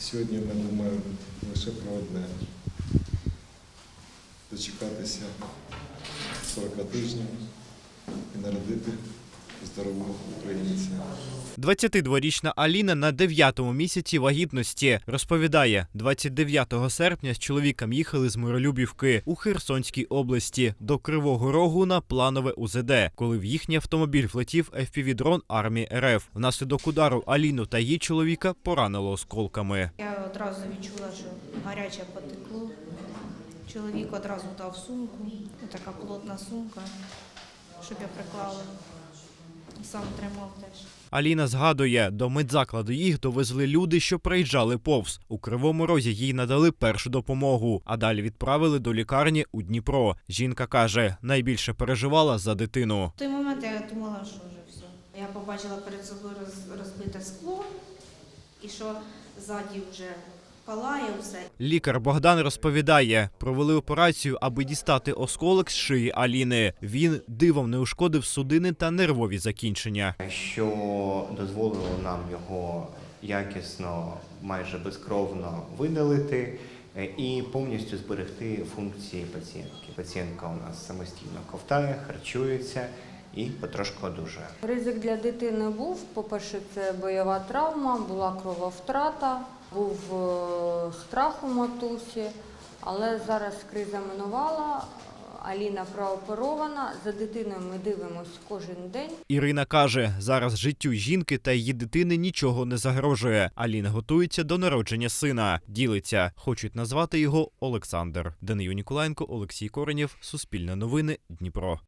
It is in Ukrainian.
Сьогодні ми думаємо лише про одне дочекатися 40 тижнів і народити здорового українця. 22-річна Аліна на 9-му місяці вагітності розповідає, 29 серпня з чоловіком їхали з Миролюбівки у Херсонській області до Кривого Рогу на планове УЗД, коли в їхній автомобіль влетів FPV-дрон армії РФ. Внаслідок удару Аліну та її чоловіка поранило осколками. Я одразу відчула, що гаряче потекло. Чоловік одразу дав сумку, така плотна сумка, щоб я приклала. Сам тримав теж. Аліна згадує, до медзакладу їх довезли люди, що приїжджали повз. У кривому розі їй надали першу допомогу, а далі відправили до лікарні у Дніпро. Жінка каже, найбільше переживала за дитину. В той момент я думала, що вже все. Я побачила перед собою роз- розбите скло і що ззаді вже палає все. Лікар Богдан розповідає, провели операцію, аби дістати осколок з шиї Аліни. Він дивом не ушкодив судини та нервові закінчення. що дозволило нам його якісно, майже безкровно видалити е, і повністю зберегти функції пацієнтки. Пацієнтка у нас самостійно ковтає, харчується і потрошку одужує. Ризик для дитини був. По-перше, це бойова травма, була крововтрата, був е, страх у матусі, але зараз криза минувала. Аліна прооперована. За дитиною ми дивимося кожен день. Ірина каже, зараз життю жінки та її дитини нічого не загрожує. Аліна готується до народження сина. Ділиться, хочуть назвати його Олександр. Данию Ніколаєнко, Олексій Коренєв, Суспільне новини, Дніпро.